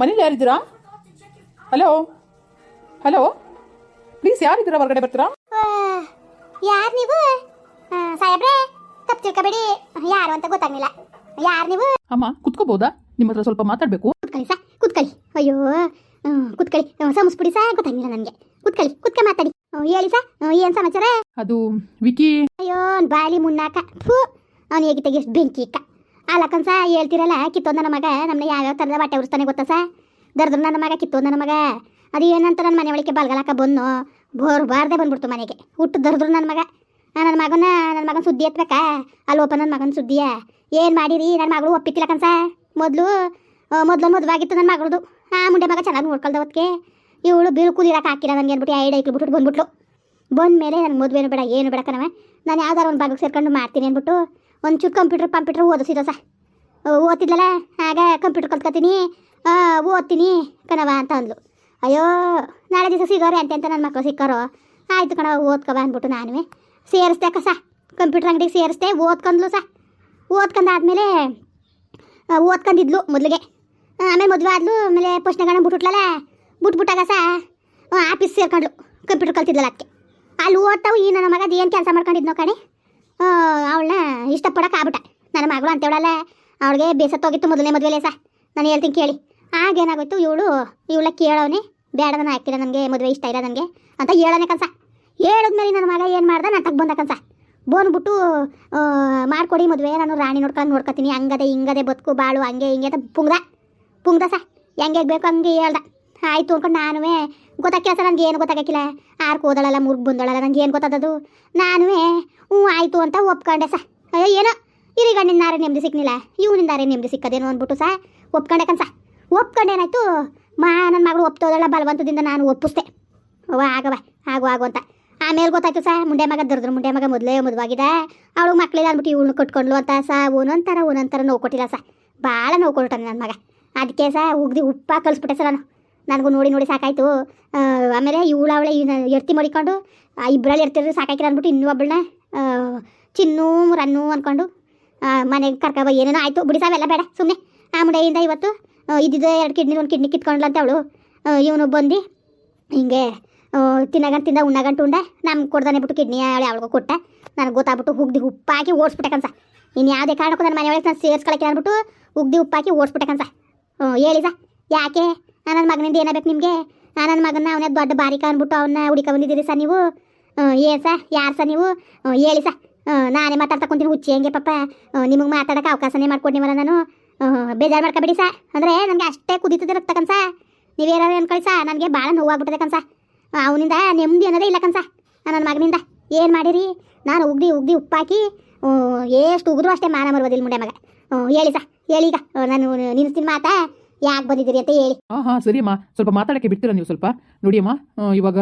ಮನೇಲಿ ಯಾರಿದ್ದೀರಾ? Hello hello please ಯಾರಿದ್ದೀರಾ? ಹೊರಗಡೆ ಬರ್ತೀರಾ? ಯಾರು ನೀವು? ಸಾಹೇಬ್ರೆ ತಪ್ಪು ತಿಳ್ಕೊಬೇಡಿ. ಯಾರು ಅಂತ ಗೊತ್ತಾಗ್ಲಿಲ್ಲ. ಯಾರು ನೀವು? ಅಮ್ಮ ಕುತ್ಕೋಬಹುದಾ ನಿಮ್ಮ ಹತ್ರ ಸ್ವಲ್ಪ ಮಾತಾಡಬೇಕು. ಕುತ್ಕೊಳ್ಳಿ ಸಾ ಕುತ್ಕೊಳ್ಳಿ. ಅಯ್ಯೋ ಕುತ್ಕೊಳ್ಳಿ. ಸಮಸ್ಬಿಡಿ ಸಾ ಗೊತ್ತಾಗಿಲ್ಲ ನನಗೆ. ಕುತ್ಕೊಳ್ಳಿ ಕುತ್ಕ ಮಾತಾಡಿ. ಹೇಳಿ ಸಾ ಏನು ಸಮಾಚಾರ? ಅದು ವಿಕಿ. ಅಯ್ಯೋ ಬಾಲಿ ಮುನ್ನಾಕ. ಫೂ ಅವನು ಹೇಗೆ ತೆಗಿ ಎಷ್ಟು ಬೆಂಕಿ ಇಕ್ಕ ಅಲ್ಲಕ್ಕನ್ಸ ಹೇಳ್ತಿರಲ್ಲ ಕಿತ್ತೋ ನನ್ನ ಮಗ ನಮ್ಮನ್ನ ಯಾವ್ಯಾವ ಥರದ ಬಟ್ಟೆ ಉರಿಸ್ತಾನೆ ಗೊತ್ತಾ ಸಾ? ದರ್ದ್ರು ನನ್ನ ಮಗ ಕಿತ್ತೋ ನನ್ನ ಮಗ. ಅದು ಏನಂತ ನನ್ನ ಮನೆ ಒಳಗೆ ಬಲ್ಗಲಾಕ ಬಂದು ಬೋರ್ಬಾರ್ದೆ ಬಂದ್ಬಿಡ್ತು ಮನೆಗೆ. ಹುಟ್ಟು ದರ್ದ್ರು ನನ್ನ ಮಗ. ಆ, ನನ್ನ ಮಗನ ನನ್ನ ಮಗನ ಸುದ್ದಿ ಎತ್ಬೇಕಾ? ಅಲ್ಲೋಪ ನನ್ನ ಮಗನ ಸುದ್ದಿಯ? ಏನು ಮಾಡಿರಿ? ನನ್ನ ಮಗಳು ಒಪ್ಪಿತ್ತಿಲ್ಲ ಕನ್ಸ ಮೊದಲು ಮೊದಲು ಮದುವಾಗಿತ್ತು ನನ್ನ ಮಗಳದು. ಆ ಮುಂಡೆ ಮಗ ಚೆನ್ನಾಗಿ ನೋಡ್ಕೊಳ್ದ ಹೊತ್ತಿಗೆ ಇವಳು ಬೀಳ್ಕುದು ಇರಕ್ಕೆ ಹಾಕಿಲ್ಲ ನನಗೆ ಅಂದ್ಬಿಟ್ಟು ಐಡ್ ಐಕ್ಲು ಬಿಟ್ಬಿಟ್ಟು ಬಂದ್ಬಿಟ್ಲು. ಬಂದ ಮೇಲೆ ನನ್ನ ಮದುವೆನೂ ಬೇಡ ಏನು ಬೇಡ ಕಣವ ನಾನು ಯಾವ್ದಾರು ಒಂದು ಭಾಗಕ್ಕೆ ಸೇರ್ಕೊಂಡು ಮಾಡ್ತೀನಿ ಅಂದ್ಬಿಟ್ಟು ಒಂಚೂರು ಕಂಪ್ಯೂಟರ್ ಕಂಪ್ಯೂಟರ್ ಓದಿಸಿದ ಸ. ಓದ್ತಿದ್ಲಲ್ಲ? ಆಗ ಕಂಪ್ಯೂಟರ್ ಕಲ್ತ್ಕೊತೀನಿ. ಓದ್ತೀನಿ ಕಣವ ಅಂತ ಅಂದ್ಲು. ಅಯ್ಯೋ ನಾಳೆ ದಿವಸ ಸಿಗೋರೆ ಅಂತ ಅಂತ ನನ್ನ ಮಕ್ಕಳು ಸಿಕ್ಕಾರೋ. ಆಯ್ತು ಕಣವ ಓದ್ಕವ ಅಂದ್ಬಿಟ್ಟು ನಾನು ಸೇರಿಸ್ದೆ ಕಸ ಕಂಪ್ಯೂಟರ್ ಅಂಗಡಿಗೆ ಸೇರಿಸ್ದೆ ಓದ್ಕೊಂಡ್ಲು ಸ. ಓದ್ಕೊಂಡಾದ್ಮೇಲೆ ಆ, ಓದ್ಕೊಂಡಿದ್ಲು ಮೊದಲಿಗೆ. ಆಮೇಲೆ ಮದುವೆ ಆದ್ಲು ಆಮೇಲೆ ಪೋಷಣೆಗಳನ್ನ ಬಿಟ್ಬಿಟ್ಲಲ್ಲ? ಬಿಟ್ಬಿಟ್ಟಾಗ ಸ ಆಫೀಸ್ ಸೇರ್ಕೊಂಡ್ಲು ಕಂಪ್ಯೂಟರ್ ಕಲ್ತಿದ್ಲಲ್ಲ ಅದಕ್ಕೆ ಅಲ್ಲಿ ಓದ್ತಾವು ಈ ನನ್ನ ಮಗ ಏನು ಕೆಲಸ ಮಾಡ್ಕೊಂಡಿದ್ನೋ ಕಣೆ. ಅವಳನ್ನ ಇಷ್ಟಪಡಕ್ಕೆ ಆಗ್ಬಿಟ್ಟ. ನನ್ನ ಮಗಳು ಅಂತೇಳಲ್ಲ ಅವಳಿಗೆ ಬೇಸತ್ತೋಗಿತ್ತು ಮೊದಲನೇ ಮದುವೆಲೇ ಸಹ ನಾನು ಹೇಳ್ತೀನಿ ಕೇಳಿ. ಆಗೇನಾಗೋಯ್ತು ಇವಳು ಇವಳ ಕೇಳೋನೆ ಬೇಡ ನಾನು ಹಾಕಿಲ್ಲ ನನಗೆ ಮದುವೆ ಇಷ್ಟ ಇಲ್ಲ ನನಗೆ ಅಂತ ಹೇಳೋನೆ ಕನ್ಸ. ಹೇಳಿದ್ಮೇಲೆ ನನ್ನ ಮಗ ಏನು ಮಾಡ್ದೆ? ನಾನು ತಗ್ ಬಂದ ಕನ್ಸ. ಬಂದ್ಬಿಟ್ಟು ಆ, ಮಾಡ್ಕೊಡಿ ಮದುವೆ ನಾನು ರಾಣಿ ನೋಡ್ಕೊಂಡು ನೋಡ್ಕೊತೀನಿ. ಹಂಗದೆ ಹಿಂಗದೆ ಬದುಕು ಬಾಳು ಹಂಗೆ ಹಿಂಗೆ ಅಂತ ಪುಂಗ್ದ. ಪುಂಗ್ದ ಸಹ ಹೆಂಗೆ ಬೇಕು ಹಂಗೆ ಹೇಳ್ದ. ಆಯಿತು ಅಂದ್ಕೊಂಡು ನಾನು ಗೊತ್ತಾಗಿಲ್ಲ ಸರ್, ನನಗೆ ಏನು ಗೊತ್ತಾಗಕ್ಕಿಲ್ಲ ಆರು ಕೂದಳಲ್ಲ ಮುರ್ಗ್ ಬಂದಳಲ್ಲ ನನಗೆ ಏನು ಗೊತ್ತದದು ನಾನು ಹ್ಞೂ, ಆಯಿತು ಅಂತ ಒಪ್ಕೊಂಡೆ ಸಾ ಅಯ್ಯೋ, ಏನೋ? ಇರಿ ಗಂಡಿನಾರೆ ನೆಮ್ಮದಿ ಸಿಕ್ನಿಲ್ಲ. ಇವನಿಂದಾರೆ ನೆಮ್ಮದಿ ಸಿಕ್ಕದೇನೋ ಅಂದ್ಬಿಟ್ಟು ಸಾ ಒಪ್ಕೊಂಡೆ ಕನ್ಸ ಒಪ್ಕೊಂಡೆ ಏನಾಯ್ತು? ಮಾ ನನ್ನ ಮಗಳು ಒಪ್ತೋದಳ ಬಲವಂತದಿಂದ ನಾನು ಒಪ್ಪಿಸ್ದೆ. ಓ ಆಗವ ಆಗು ಆಗು ಅಂತ. ಆಮೇಲೆ ಗೊತ್ತಾಯ್ತು ಸಾ ಮುಂಡೆ ಮಗ ದರ್ದ್ರು ಮುಂಡೆ ಮಗ ಮೊದಲೇ ಮದುವಾಗಿದೆ. ಅವಳು ಮಕ್ಕಳಿಲ್ಲ ಅಂದ್ಬಿಟ್ಟು ಇವಳು ಕಟ್ಕೊಂಡ್ಲು ಅಂತ ಸಾ ಒಂದೊಂಥರ ಒಂದೊಂಥರ ನೋವು ಕೊಟ್ಟಿಲ್ಲ ಸಾ ಭಾಳ ನೋವು ಕೊಟ್ಟಾನೆ ನನ್ನ ಮಗ. ಅದಕ್ಕೆ ಸಾ ಉಗ್ದಿ ಉಪ್ಪ ಕಲಿಸ್ಬಿಟ್ಟೆ ಸರ್ ನಾನು. ನನಗೂ ನೋಡಿ ನೋಡಿ ಸಾಕಾಯಿತು. ಆಮೇಲೆ ಇವಳ ಅವಳೆ ಎರ್ತಿ ಮಡಿಕೊಂಡು ಇಬ್ಬರಲ್ಲಿ ಎರ್ತಿದ್ರೆ ಸಾಕಾಕಿಲ್ಲ ಅಂದ್ಬಿಟ್ಟು ಇನ್ನೂ ಒಬ್ಬಳನ್ನ ಚಿನ್ನು, ರನ್ನು ಅಂದ್ಕೊಂಡು ಮನೆಗೆ ಕರ್ಕೊಬ ಏನೇನೋ ಆಯಿತು. ಬಿಡಿ ಸಾವೆಲ್ಲ ಬೇಡ ಸುಮ್ಮನೆ ಆ ಮುಡೆಯಿಂದ ಇವತ್ತು ಇದ್ದಿದ್ದು ಎರಡು ಕಿಡ್ನಿ, ಒಂದು ಕಿಡ್ನಿ ಕಿತ್ಕೊಂಡ್ಲು ಅಂತ ಅವಳು ಇವನು ಬಂದು ಹಿಂಗೆ ತಿನ್ನಗಂಟು ತಿಂದ ಉಣ್ಣಗಂಟು ಉಂಡೆ ನಮ್ಗೆ ಕೊಡ್ದಾನೆ ಬಿಟ್ಟು ಕಿಡ್ನಿ ಅವಳೆ ಅವಳಿಗೂ ಕೊಟ್ಟ. ನನಗೆ ಗೊತ್ತಾಗ್ಬಿಟ್ಟು ಹುಗ್ದಿ ಉಪ್ಪಾಕಿ ಓಡಿಸ್ಬಿಟ್ಟೆ ಕನ್ಸ. ಇನ್ನು ಯಾವುದೇ ಕಾರಣಕ್ಕೂ ನನ್ನ ಮನೆಯೊಳಗೆ ನಾನು ಸೇರಿಸ್ಕೊಳಕ್ಕೆ ಅಂದ್ಬಿಟ್ಟು ಉಗ್ದಿ ಉಪ್ಪಾಕಿ ಓಡಿಸ್ಬಿಟ್ಟೆ ಕನ್ಸ. ಹೇಳಿ ಸಾ, ಯಾಕೆ? ನನ್ನ ಮಗನಿಂದ ಏನಾಗಬೇಕು ನಿಮಗೆ? ನನ್ನ ಮಗನ ಅವನೇ ದೊಡ್ಡ ಬಾರಿಕ ಅಂದ್ಬಿಟ್ಟು ಅವನ್ನ ಹುಡುಕ ಬಂದಿದ್ದೀರಿ ಸರ್ ನೀವು? ಏನು ಸರ್? ಯಾರು ಸರ್ ನೀವು? ಹೇಳಿ ಸರ್. ನಾನೇ ಮಾತಾಡ್ತಾ ಕುಂತೀನಿ, ಹುಚ್ಚಿ ಹೆಂಗೆ ಪಾಪ. ನಿಮಗೆ ಮಾತಾಡೋಕೆ ಅವಕಾಶನೇ ಮಾಡ್ಕೊಡ್ನಿವಲ್ಲ ನಾನು. ಬೇಜಾರು ಮಾಡ್ಕೊಬೇಡಿ ಸರ್. ಅಂದರೆ ನನಗೆ ಅಷ್ಟೇ ಕುದೀತದೆ ರಕ್ತ ಕನ್ಸ ನೀವೇನಾದ್ರು ಅನ್ಕೊಳ್ಳಿ ಸರ್. ನನಗೆ ಭಾಳ ನೋವಾಗ್ಬಿಟ್ಟಿದೆ ಕನ್ಸ ಅವನಿಂದ ನೆಮ್ಮದಿ ಅನ್ನೋದೇ ಇಲ್ಲ ಕನ್ಸ ನನ್ನ ಮಗನಿಂದ. ಏನು ಮಾಡಿರಿ? ನಾನು ಉಗ್ದಿ ಉಗ್ದಿ ಉಪ್ಪಾಕಿ ಎಷ್ಟು ಉಗಿದ್ರು ಅಷ್ಟೇ ಮಾನ ಮರುವುದಿಲ್ಲ ಮುಂಡೆ ಮಗ. ಹೇಳಿ ಸಾ ಹೇಳಿ ಈಗ. ನಾನು ನಿಲ್ಲಿಸ್ತೀನಿ ಮಾತಾ. ಯಾಕೆ ಬಂದಿದ್ದೀರಿ ಅಂತ ಹೇಳಿ. ಹಾ ಹಾ ಸರಿ ಅಮ್ಮ. ಸ್ವಲ್ಪ ಮಾತಾಡಕ್ಕೆ ಬಿಡ್ತೀರಾ ನೀವು ಸ್ವಲ್ಪ? ನೋಡಿ ಅಮ್ಮ ಆ, ಇವಾಗ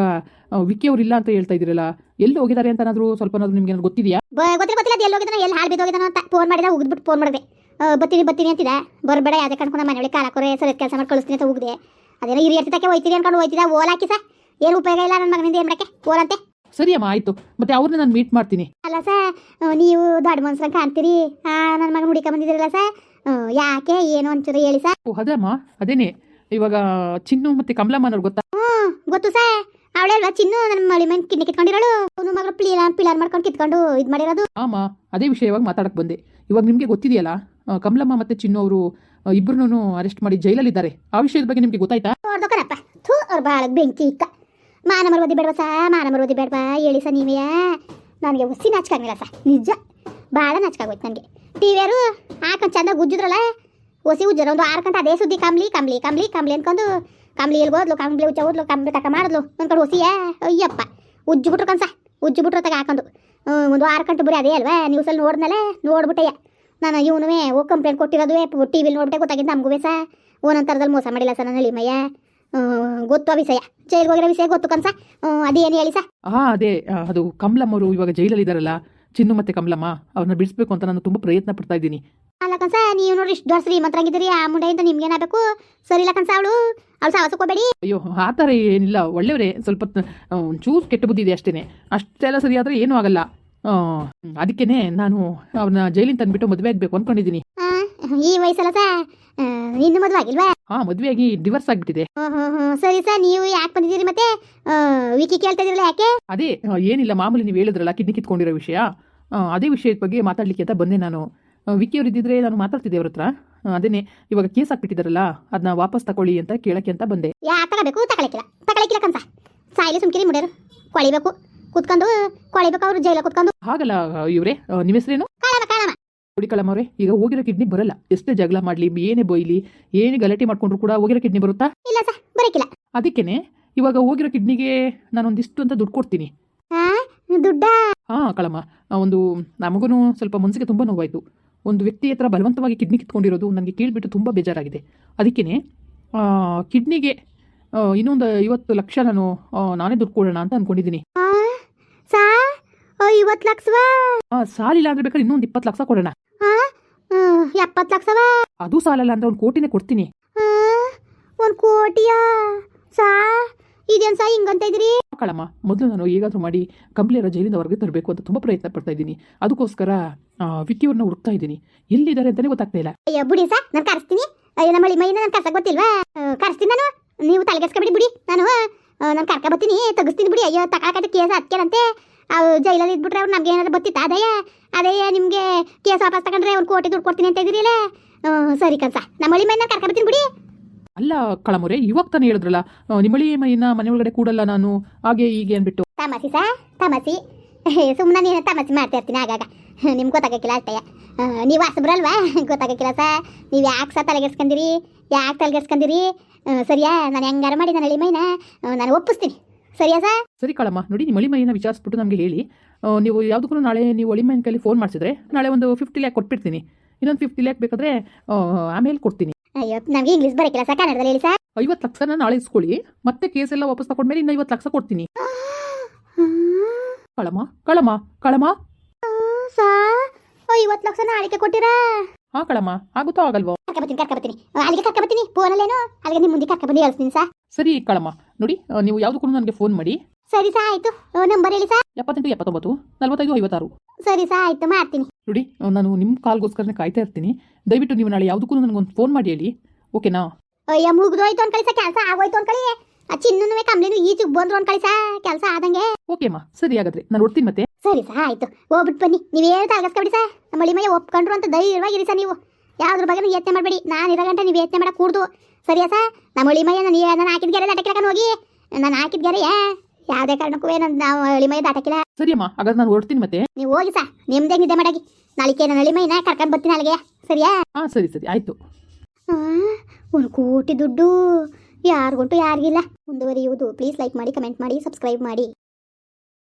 ಆ, ವಿಕ್ಕಿ ಅವ್ರು ಇಲ್ಲ ಅಂತ ಹೇಳ್ತಾ ಇದ್ದೀರಲ್ಲ ಎಲ್ಲಿ ಹೋಗಿದ್ದಾರೆ ಅಂತ ಏನಾದರೂ ಸ್ವಲ್ಪ ಏನಾದ್ರು ನಿಮ್ಗೆ ಏನಾದ್ರು ಗೊತ್ತಿದೆಯಾ? ಬ ಗೊತ್ತಿಲ್ಲ ಗೊತ್ತಿಲ್ಲ ಅದು ಎಲ್ಲಿ ಹೋಗಿದ್ದಾನೋ ಎಲ್ಲಿ ಹಾಳು ಬಿದ್ದೋಗಿದ್ದಾನೋ ಅಂತ ಫೋನ್ ಮಾಡಿದ ಉಗ್ದ್ಬಿಟ್ಟು ಫೋನ್ ಮಾಡಿದೆ. ಆ, ಬರ್ತೀನಿ ಬತ್ತೀನಿ ಅಂತಿದ ಬರಬೇಡ ಯಾವ್ದೇ ಕಣ್ಕೊಂಡು ಮನೆ ಒಳಗೆ ಕಾಲಕೋರೆ ಸರಿ ಕೆಲಸ ಮಾಡಿ ಕಳಿಸ್ತೀನಿ ಅಂತ ಹೋಗಿದೆ ಅದೇನೋ ಹಿರಿಯ ತಕ್ಕೆ ಹೋಯ್ತೀರಿ ಅನ್ಕೊಂಡು ಹೋಯ್ತಿದ್ದ ಓಲಾಕಿ ಸರ್. ಏನು ಉಪಯೋಗ ಇಲ್ಲ ನನ್ನ ಮಗನಿಂದ ಏನು ಮಾಡಕ್ಕೆ? ಓಲಂತೆ ಸರಿ ಅಮ್ಮ ಆಯಿತು. ಮತ್ತೆ ಅವ್ರನ್ನ ನಾನು ಮೀಟ್ ಮಾಡ್ತೀನಿ. ಅಲ್ಲ ಸರ್ ನೀವು ದೊಡ್ಡ ಮನ್ಸಂಗೆ ಕಾಣ್ತೀರಿ. ಆ ನನ್ನ ಮಗನ ಹುಡುಕ ಬಂದಿದ್ದೀರಲ್ಲ ಸಾ ಯಾಕೆ ಏನು ಒಂಚೂರು ಹೇಳಿ ಸರ್? ಓ ಅದಮ್ಮ ಅದೇನೇ. ಇವಾಗ ಚಿನ್ನು ಮತ್ತೆ ಕಮಲಮ್ಮನವ್ರು ಗೊತ್ತಾ? ಹ್ಮ್ ಗೊತ್ತು ಸರ್. ಅವಳೆಲ್ಲ ಅಲ್ವಾ ಚಿನ್ನು? ನನ್ನ ಮಳಿ ಮನೆ ಕಿಡ್ನಿ ಕಿತ್ಕೊಂಡಿರೋಳು. ಅವನು ಮಗಳು ಪಿಲಾರ್ ಪಿಲಾರ್ ಮಾಡ್ಕೊಂಡು ಕಿತ್ಕೊಂಡು ಇದು ಮಾಡಿರೋದು. ಆಮ ಅದೇ ವಿಷಯ ಇವಾಗ ಮಾತಾಡಕ್ ಬಂದೆ. ಇವಾಗ ನಿಮಗೆ ಗೊತ್ತಿದೆಯಲ್ಲ ಆ, ಕಮಲಮ್ಮ ಮತ್ತೆ ಚಿನ್ನು ಅವರು ಇಬ್ಬರನ್ನೂ ಅರೆಸ್ಟ್ ಮಾಡಿ ಜೈಲಲ್ಲಿದ್ದಾರೆ. ಆ ವಿಷಯದ ಬಗ್ಗೆ ನಿಮಗೆ ಗೊತ್ತಾಯ್ತಾ? ನೋಡ್ದು ಕಣಪ್ಪ ಥೂ ಅವ್ರು ಬಾಳ ಬೆಂಕಿ ಇಕ್ಕ. ಮಾನ ಮರುವದಿ ಬೇಡವಾ ಸಾ ಮಾನ ಮರುವದಿ ಬೇಡವಾ? ಹೇಳಿ ಸ ನೀವೇ. ನನಗೆ ಹುಸಿ ನಾಚಿಕಾಗಿಲ್ಲ ಸಾ. ನಿಜ. ಭಾಳ ನಾಚಿಕಾಗೋಯ್ತು ನನಗೆ. ಟಿ ಹಾಕೊಂಡು ಚಂದ ಗುಜ್ಜಿದ್ರಲ್ಲ? ಹೊಸಿ ಉಜ್ಜರ ಒಂದು ಆರು ಗಂಟೆ ಅದೇ ಸುದ್ದಿ ಕಂಬ್ಲಿ ಕಂಬ್ಲಿ ಕಂಬ್ಲಿ ಕಂಬ್ಲಿ ಅನ್ಕೊಂಡು ಕಂಬ್ಲಿ ಎಲ್ಲಿ ಹೋದ್ಲು, ಕಂಬ್ಲಿ ಉಚ್ಚ ಹೋದ್ಲು, ಕಂಬ್ಲಿ ತಕ ಮಾಡಿದ್ಲು ಅನ್ಕೊಂಡು ಹೊಸಿಯೇ ಅಯ್ಯಪ್ಪ. ಉಜ್ಜು ಬಿಟ್ರು ಕನ್ಸ ಉಜ್ಜು ಬಿಟ್ರು ತಗ ಹಾಕೊಂಡು ಒಂದು ಆರು ಗಂಟೆ ಬರೀ ಅದೇ ಅಲ್ವಾ? ನ್ಯೂಸಲ್ಲಿ ನೋಡಿದ್ಮೇಲೆ ನೋಡ್ಬಿಟ್ಟೆಯ. ನಾನು ಇವನುವೇ, ಓ ಕಂಪ್ಲೇಂಟ್ ಕೊಟ್ಟಿರೋದು ಟಿ ವಿಲಿ ನೋಡ್ಬಿಟ್ಟೆ ಗೊತ್ತಾಗಿದ್ದು ನಮಗೂ ಸಹ ಓನಂತರದಲ್ಲಿ ಮೋಸ ಮಾಡಿಲ್ಲ ಸರ್ ನನ್ನ ಮಯ್ಯ ಗೊತ್ತು ವಿಷಯ. ಜೈಲ್ಗೆ ಹೋಗಿರೋ ವಿಷಯ ಗೊತ್ತು ಕನ್ಸ? ಅದೇನು ಹೇಳಿ ಸಾ? ಅದೇ, ಅದು ಕಮಲಮ್ಮರು ಇವಾಗ ಜೈಲಲ್ಲಿ ಜೈಲಲ್ಲಿದ್ದಾರಲ್ಲ ಚಿನ್ನು ಮತ್ತೆ ಕಮಲಮ್ಮ ಅವ್ರನ್ನ ಬಿಡಿಸ್ಬೇಕು ಅಂತ ನಾನು ತುಂಬಾ ಪ್ರಯತ್ನ ಪಡ್ತಾ ಇದ್ದೀನಿ. ಅಲ್ಲ ಕನ್ಸ ನೀವು ನೋಡಿ ಇಷ್ಟು ದೊಡ್ಡ ಶ್ರೀಮಂತರಾಗಿದ್ದೀರಿ ಆ ಮುಂಡೆಯಿಂದ ನಿಮ್ಗೆ ಏನಾಗಬೇಕು? ಸರಿ ಇಲ್ಲ ಕನ್ಸ ಅವಳು ಅವ್ಳು ಸಾವಸಕ್ಕೆ ಹೋಗ್ಬೇಡಿ. ಅಯ್ಯೋ ಆ ಥರ ಏನಿಲ್ಲ ಒಳ್ಳೆಯವರೇ ಸ್ವಲ್ಪ ಒಂಚೂರು ಕೆಟ್ಟ ಬುದ್ಧಿ ಇದೆ ಅಷ್ಟೇ ಅಷ್ಟೆಲ್ಲ ಸರಿ ಆದರೆ ಏನೂ ಆಗಲ್ಲ. ಅದಕ್ಕೇನೆ ನಾನು ಅವ್ರನ್ನ ಜೈಲಿಂದ ತಂದ್ಬಿಟ್ಟು ಮದುವೆ ಆಗಬೇಕು ಅಂದ್ಕೊಂಡಿದ್ದೀನಿ ಈ ವಯಸ್ಸಲ್ಲ ಸಾ ಇನ್ನು ಮದುವೆ ಆಗಿಲ್ವಾ? ಹಾಂ ಮದುವೆಯಾಗಿ ಡಿವರ್ಸ್ ಆಗ್ಬಿಟ್ಟಿದೆ. ಸರಿ ಸರ್ ನೀವು ಯಾಕೆ ಬಂದಿದ್ದೀರಿ ಮತ್ತೆ? ವಿಕಿ ಕೇಳ್ತಾ ಇದ್ರಲ್ಲ ಯಾಕೆ? ಅದೇ ಆ, ಏನಿಲ್ಲ ಮಾಮೂಲಿ ನೀವು ಹೇಳಿದ್ರಲ್ಲ ಕಿಡ್ನಿ ಕಿತ್ಕೊಂಡಿರೋ ವಿಷಯ. ಆ, ಅದೇ ವಿಷಯದ ಬಗ್ಗೆ ಮಾತಾಡ್ಲಿಕ್ಕೆ ಅಂತ ಬಂದೆ ನಾನು. ಆ, ವಿಕ್ಕಿ ಅವ್ರು ಇದ್ದಿದ್ರೆ ನಾನು ಮಾತಾಡ್ತಿದ್ದೆ ಅವ್ರ ಹತ್ರ. ಆ, ಅದೇನೆ ಇವಾಗ ಕೇಸ್ ಹಾಕ್ಬಿಟ್ಟಿದ್ದಾರಲ್ಲ ಅದನ್ನ ವಾಪಸ್ ತಗೊಳ್ಳಿ ಅಂತ ಕೇಳಕ್ಕೆ ಅಂತ ಬಂದೆ. ಯಾ ತಗೋಬೇಕು ತಗೊಳಕಿಲ್ಲ ತಗೊಳಕಿಲ್ಲ ಕಂಸ. ಸಾಯಿಲಿ ಸುಮ್ಕಿರಿ ಮುಡಿಯರು. ಕೊಳಿಬೇಕು. ಕುತ್ಕೊಂಡು ಕೊಳಿಬೇಕು ಅವ್ರು ಜೈಲ ಕುತ್ಕೊಂಡು. ಹಾಗಲ್ಲ ಇವ್ರೆ ನಿಮ್ಮ ಹೆಸರೇನು? ನೋಡಿ ಕಳಮವ್ರೆ ಈಗ ಹೋಗಿರೋ ಕಿಡ್ನಿ ಬರಲ್ಲ. ಎಷ್ಟೇ ಜಗಳ ಮಾಡ್ಲಿ ಏನೇ ಬೊಯ್ಲಿ ಏನೇ ಗಲಾಟೆ ಮಾಡ್ಕೊಂಡ್ರು ಕೂಡ ಹೋಗಿರೋ ಕಿಡ್ನಿ ಬರುತ್ತಾ? ಇಲ್ಲ ಸರ್ ಬರಕಿಲ್ಲ. ಅದಕ್ಕೇನೆ ಇವಾಗ ಹೋಗಿರೋ ಕಿಡ್ನಿಗೆ ನಾನೊಂದಿಷ್ಟು ಅಂತ ದುಡ್ಡು ಕೊಡ್ತೀನಿ. ಹಾ ದುಡ್ಡ? ಹಾಂ ಕಳಮ್ಮ ಒಂದು ನಮಗೂ ಸ್ವಲ್ಪ ಮನಸ್ಸಿಗೆ ತುಂಬ ನೋವಾಯಿತು. ಒಂದು ವ್ಯಕ್ತಿ ಹತ್ರ ಬಲವಂತವಾಗಿ ಕಿಡ್ನಿ ಕಿತ್ಕೊಂಡಿರೋದು ನನಗೆ ಕೇಳಿಬಿಟ್ಟು ತುಂಬ ಬೇಜಾರಾಗಿದೆ. ಅದಕ್ಕೇ ಕಿಡ್ನಿಗೆ ಇನ್ನೊಂದು ಐವತ್ತು ಲಕ್ಷ ನಾನು ನಾನೇ ದುಡ್ಡು ಕೊಡೋಣ ಅಂತ ಅಂದ್ಕೊಂಡಿದ್ದೀನಿ ಐವತ್ತು ಲಕ್ಷವಾ? ಸಾಲಿಲ್ಲ ಅಂದ್ರೆ ಬೇಕಾದ್ರೆ ಇನ್ನೊಂದು ಇಪ್ಪತ್ತು ಲಕ್ಷ ಕೊಡೋಣ. ಎಪ್ಪತ್ತು ಲಕ್ಷವಾ? ಅದು ಸಾಲ ಇಲ್ಲ ಅಂದ್ರೆ ಒಂದು ಕೋಟಿನೇ ಕೊಡ್ತೀನಿ. ಒಂದು ಕೋಟಿಯಾ? ಸಾ ಇದೇನು ಸಾ ಹಿಂಗಂತ ಇದ್ರಿ ಕಳಮ್ಮ ಮೊದಲು ನಾನು ಹೇಗಾದರೂ ಮಾಡಿ ಕಂಪ್ಲೇರ ಜೈಲಿಂದ ಹೊರಗೆ ತರಬೇಕು ಅಂತ ತುಂಬ ಪ್ರಯತ್ನ ಪಡ್ತಾ ಇದ್ದೀನಿ. ಅದಕ್ಕೋಸ್ಕರ ಆ, ವಿಕ್ಕಿಯವ್ರನ್ನ ಹುಡುಕ್ತಾ ಇದ್ದೀನಿ. ಎಲ್ಲಿದ್ದಾರೆ ಅಂತಾನೆ ಗೊತ್ತಾಗ್ತಾ ಇಲ್ಲ. ಅಯ್ಯೋ ಬಿಡಿ ಸಾ ನಾನು ಕರೆಸ್ತೀನಿ. ಅಯ್ಯೋ ನಮ್ಮ ಮಳಿ ಮೈನ ನಾನು ಕರ್ಸಕ್ ಗೊತ್ತಿಲ್ವಾ? ಕರೆಸ್ತೀನಿ ನಾನು. ನೀವು ತಲೆಗೆಸ್ಕೊಬಿಡಿ ಬಿಡಿ. ನಾನು ನಾನು ಕರ್ಕ ಬರ್ತೀನಿ ತೆಗಿಸ್ತೀನಿ ಬಿಡಿ. ಅಯ್ಯೋ ತಕಾಕತ್ತೆ ಕೇಸ್ ಹತ್ಕೇನಂತೆ ಅವು ಜೈಲಲ್ಲಿ ಇದ್ಬಿಟ್ರೆ ಅವ್ರು ನಮ್ಗೆ ಏನಾದ್ರು ಬತ್ತಿತ್ತ ಅದೇ ಅದೇ ನಿಮಗೆ ಕೇಸ್ ವಾಪಸ್ ತಗೊಂಡ್ರೆ ಅವ್ನು ಕೋಟಿ ದುಡ್ಡು ಕೊಡ್ತೀನಿ ಅಂತ ಇದ್ರಿಲ್ಲ ಸರಿ ಕನ್ಸ. ನಮ್ಮ ಹಳಿ ಮೈನ ಕರ್ಕ ಬರ್ತೀನಿ ಬಿಡಿ. ಅಲ್ಲ ಕಳಮುರೆ ಇವಾಗ ತಾನೇ ಹೇಳಿದ್ರಲ್ಲ ನಿಮ್ಮಳಿ ಮೈನ ಮನೆ ಒಳಗಡೆ ಕೂಡಲ್ಲ ನಾನು ಹಾಗೆ ಹೀಗೆ ಅಂದ್ಬಿಟ್ಟು. ತಮಸಿ ಸಾ ತಮಸಿ ಸುಮ್ಮನೆ ನೀನು ತಮಸಿ ಮಾಡ್ತಾ ಇರ್ತೀನಿ ಆಗಾಗ. ನಿಮ್ಗೆ ಗೊತ್ತಾಗಕ್ಕಿಲ್ಲ ಅಷ್ಟೇ ನೀವು ಹಸಬ್ರಲ್ವಾ? ಗೊತ್ತಾಗಕ್ಕಿಲ್ಲ ಸಾ. ನೀವು ಯಾಕೆ ಸಾ ತಲೆಗೆಡ್ಸ್ಕೊಂಡಿರಿ? ಯಾಕೆ ತಲೆಗೆಡ್ಸ್ಕೊಂಡಿರಿ? ಸರಿಯಾ ನಾನು ಹೆಂಗಾರ ಮಾಡಿ ನನ್ನ ಹಳ್ಳಿ ಮೈನ ನಾನು ಒಪ್ಪಿಸ್ತೀನಿ. ಸರಿಯಾ ಸರ್? ಸರಿ ಕಳಮ್ಮ ನೋಡಿ ನಿಮ್ಮ ಒಳಿಮೈನ ವಿಚಾರಿಸ್ಬಿಟ್ಟು ನಮಗೆ ಹೇಳಿ. ನೀವು ಯಾವುದಕ್ಕೂ ನಾಳೆ ನೀವು ಒಳಿಮೈನ ಕೈಲಿ ಫೋನ್ ಮಾಡಿಸಿದ್ರೆ ನಾಳೆ ಒಂದು ಫಿಫ್ಟಿ ಲ್ಯಾಕ್ ಕೊಟ್ಬಿಡ್ತೀನಿ. ಇನ್ನೊಂದು ಫಿಫ್ಟಿ ಲ್ಯಾಕ್ ಬೇಕಾದ್ರೆ ಆಮೇಲೆ ಕೊಡ್ತೀನಿ. ಅಯ್ಯೋ ನಮಗೆ ಇಂಗ್ಲೀಷ್ ಬರಕಿಲ್ಲ ಸರ್ ಕನ್ನಡದಲ್ಲಿ ಹೇಳಿ ಸರ್. ಐವತ್ತು ಲಕ್ಷನ ನಾಳೆ ಇಸ್ಕೊಳ್ಳಿ ಮತ್ತೆ ಕೇಸ್ ಎಲ್ಲ ವಾಪಸ್ ತಗೊಂಡ್ಮೇಲೆ ಇನ್ನು ಐವತ್ತು ಲಕ್ಷ ಕೊಡ್ತೀನಿ. ಕಳಮ್ಮ ಕಳಮ್ಮ ಕಳಮ್ಮ. ಸಾ ಐವತ್ತು ಲಕ್ಷ ನಾಳೆಗೆ ಕೊಟ್ಟಿರಾ? ಹಾ ಕಳಮ್ಮ ಆಗುತ್ತೋ ಆಗಲ್ವೋ? ಕರ್ಕೊಬತ್ತೀನಿ ಕರ್ಕೊಬತ್ತೀನಿ ಅಲ್ಲಿಗೆ ಕರ್ಕೊಬತ್ತೀನಿ ಫೋನಲ್ಲೇನು ಅಲ್ಲಿಗೆ ನಿಮ್ಮ ಮುಂದೆ ಕರ್ಕೊಬಂದು ಹೇಳ್ತೀನಿ ಸಾ ಸರಿ ಕಳಮ್ಮ. ನೋಡಿ ನೀವು ಯಾವ್ದು ಕೂಡ ನನಗೆ ಫೋನ್ ಮಾಡಿ. ಸರಿ ಸಾ ಆಯ್ತು. ನಂಬರ್ ಹೇಳಿ ಸಾ. ಎಪ್ಪತ್ತೆಂಟು ಎಪ್ಪತ್ತೊಂಬತ್ತು ನಲವತ್ತೈದು ಐವತ್ತಾರು. ಸರಿ ಸಾ ಆಯ್ತು ಮಾಡ್ತೀನಿ. ನೋಡಿ ನಾನು ನಿಮ್ಮ ಕಾಲ್ಗೋಸ್ಕರನೇ ಕಾಯ್ತಾ ಇರ್ತೀನಿ. ದಯವಿಟ್ಟು ನೀವು ನಾಳೆ ಯಾವುದಕ್ಕೂ ನನಗೊಂದು ಫೋನ್ ಮಾಡಿ ಹೇಳಿ. ಓಕೆನಾ ಅಯ್ಯ ಮುಗಿದೋಯ್ತು ಅನ್ಕಳಿ ಸಾ ಕೆಲಸ ಆಗೋಯ್ತು ಅನ್ಕಳಿ. ಆ ಚಿನ್ನನು ಕಂಪ್ನಿನು ಈಚೆಗೆ ಬಂದ್ರು ಅನ್ಕಳಿ ಸಾ ಕೆಲಸ ಆದಂಗೆ. ಓಕೆಮ್ಮ ಸರಿ ಹಾಗಾದ್ರೆ ನಾನು ಹೊಡ್ತೀನಿ ಮತ್ತೆ. ಸರಿ ಸಾ ಆಯ್ತು. ಹೋಗ್ಬಿಟ್ಟು ಬನ್ನಿ. ನೀವೇನು ತಲಗಸ್ಕೊಬಿಡಿ ಸಾ. ನಮ್ಮ ಮಳಿ ಮೇಲೆ ಒಪ್ಕೊಂಡ್ರು ಅಂತ ಧೈರ್ಯವಾಗಿರಿ ಸಾ ನೀವು. ಯಾವ್ದ್ರ ಬಗ್ಗೆ ಯೋಚನೆ ಮಾಡಬೇಡಿ. ನಾನು ಇರೋ ಗಂಟೆ ನೀವು ಯೋಚನೆ ಮಾಡಕ್ಕೆ ಕೂಡ್ದು. ಸರಿಯಾ ಸಾ ನಮ್ಮ ಮಳಿ ನನ್ನ ನಾನು ನಾನು ಹಾಕಿದ ಗೆರೆ ದಾಟಕ್ಕಿಲ್ಲ ಹೋಗಿ. ನಾನು ಹಾಕಿದ ಗೆರೆ ಯಾವುದೇ ಕಾರಣಕ್ಕೂ ನನ್ನ ನಾವು ಹಳಿ ದಾಟಕಿಲ್ಲ ದಾಟಕ್ಕಿಲ್ಲ ಸರಿಯಮ್ಮ ಹಾಗಾದ್ರೆ ನಾನು ಹೊರಡ್ತೀನಿ ಮತ್ತೆ. ನೀವು ಹೋಗಿ ಸಾ ನಿಮ್ದೇ ನಿದ್ದೆ ಮಾಡಾಗಿ. ನಾಳಿಕೆ ನನ್ನ ಹಳಿ ಮೈನ ಕರ್ಕೊಂಡು ಬರ್ತೀನಿ ಅಲ್ಲಿಗೆ ಸರಿಯಾ ಹಾಂ ಸರಿ ಸರಿ ಆಯಿತು. ಒಂದು ಕೋಟಿ ದುಡ್ಡು. ಯಾರಿಗೊಟ್ಟು ಯಾರಿಗಿಲ್ಲ. ಮುಂದುವರಿಯುವುದು. ಪ್ಲೀಸ್ ಲೈಕ್ ಮಾಡಿ ಕಮೆಂಟ್ ಮಾಡಿ ಸಬ್ಸ್ಕ್ರೈಬ್ ಮಾಡಿ.